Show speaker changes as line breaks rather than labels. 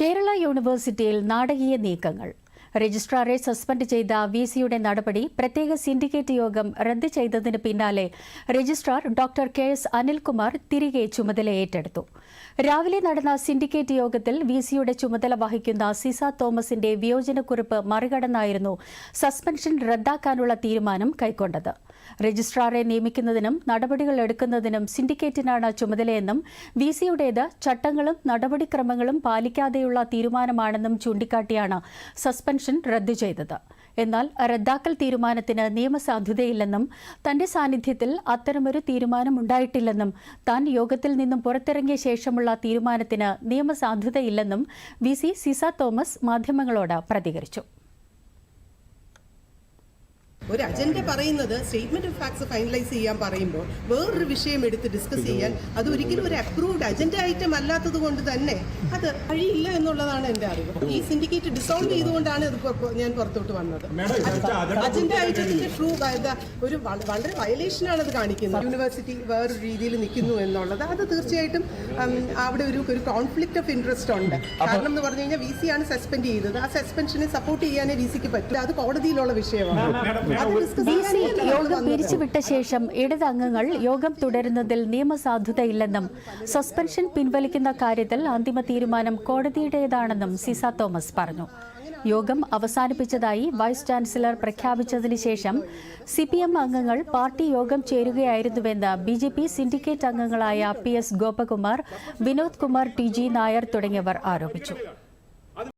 കേരള യൂണിവേഴ്സിറ്റിയിൽ നാടകീയ നീക്കങ്ങൾ. രജിസ്ട്രാറെ സസ്പെൻഡ് ചെയ്ത വി സിയുടെ നടപടി പ്രത്യേക സിൻഡിക്കേറ്റ് യോഗം റദ്ദ് ചെയ്തതിന് പിന്നാലെ registrar doctor K S Anilkumar തിരികെ ചുമതല ഏറ്റെടുത്തു. രാവിലെ നടന്ന സിൻഡിക്കേറ്റ് യോഗത്തിൽ വി സിയുടെ ചുമതല വഹിക്കുന്ന സിസ തോമസിന്റെ വിയോജനക്കുറിപ്പ് മറികടന്നായിരുന്നു സസ്പെൻഷൻ റദ്ദാക്കാനുള്ള തീരുമാനം കൈക്കൊണ്ടത്. രജിസ്ട്രാറെ നിയമിക്കുന്നതിനും നടപടികൾ എടുക്കുന്നതിനും സിൻഡിക്കേറ്റിനാണ് ചുമതലയെന്നും വി സിയുടേത് ചട്ടങ്ങളും നടപടിക്രമങ്ങളും പാലിക്കാതെയുള്ള തീരുമാനമാണെന്നും ചൂണ്ടിക്കാട്ടിയാണ് സസ്പെൻഷൻ റദ്ദു ചെയ്തത്. എന്നാൽ റദ്ദാക്കൽ തീരുമാനത്തിന് നിയമസാധുതയില്ലെന്നും തന്റെ സാന്നിധ്യത്തിൽ അത്തരമൊരു തീരുമാനമുണ്ടായിട്ടില്ലെന്നും താൻ യോഗത്തിൽ നിന്നും പുറത്തിറങ്ങിയ ശേഷമുള്ള തീരുമാനത്തിന് നിയമസാധുതയില്ലെന്നും വി സി സിസ തോമസ് മാധ്യമങ്ങളോട് പ്രതികരിച്ചു.
ഒരു അജണ്ട പറയുന്നത് സ്റ്റേറ്റ്മെന്റ് ഓഫ് ഫാക്ട്സ് ഫൈനലൈസ് ചെയ്യാൻ പറയുമ്പോൾ വേറൊരു വിഷയം എടുത്ത് ഡിസ്കസ് ചെയ്യാൻ അത് ഒരിക്കലും ഒരു അപ്രൂവ്ഡ് അജണ്ട ഐറ്റം അല്ലാത്തത് കൊണ്ട് തന്നെ അത് കഴിയില്ല എന്നുള്ളതാണ് എന്റെ അറിവ്. ഈ സിൻഡിക്കേറ്റ് ഡിസോൾവ് ചെയ്തുകൊണ്ടാണ് ഇത് ഞാൻ പുറത്തോട്ട് വന്നത്. അജണ്ട ഐറ്റത്തിന്റെ ട്രൂ ഒരു വളരെ വയലേഷൻ ആണ് അത് കാണിക്കുന്നത് യൂണിവേഴ്സിറ്റി വേറൊരു രീതിയിൽ നിൽക്കുന്നു എന്നുള്ളത് അത് തീർച്ചയായിട്ടും അവിടെ ഒരു ഒരു കോൺഫ്ലിക്ട് ഓഫ് ഇൻട്രസ്റ്റ് ഉണ്ട്. കാരണം എന്ന് പറഞ്ഞു കഴിഞ്ഞാൽ വി സി ആണ് സസ്പെൻഡ് ചെയ്തത്. ആ സസ്പെൻഷനെ സപ്പോർട്ട് ചെയ്യാനേ വി സിക്ക് പറ്റില്ല അത് കോടതിയിലുള്ള വിഷയമാണ്.
സി യോഗം പിരിച്ചുവിട്ട ശേഷം ഇടത് അംഗങ്ങൾ യോഗം തുടരുന്നതിൽ നിയമസാധുതയില്ലെന്നും സസ്പെൻഷൻ പിൻവലിക്കുന്ന കാര്യത്തിൽ അന്തിമ തീരുമാനം കോടതിയുടേതാണെന്നും സിസ തോമസ് പറഞ്ഞു. യോഗം അവസാനിപ്പിച്ചതായി വൈസ് ചാൻസലർ പ്രഖ്യാപിച്ചതിന് ശേഷം സി പി എം അംഗങ്ങൾ പാർട്ടി യോഗം ചേരുകയായിരുന്നുവെന്ന് ബി ജെ പി സിൻഡിക്കേറ്റ് അംഗങ്ങളായ P S Gopakumar Vinod Kumar T G Nair തുടങ്ങിയവർ ആരോപിച്ചു.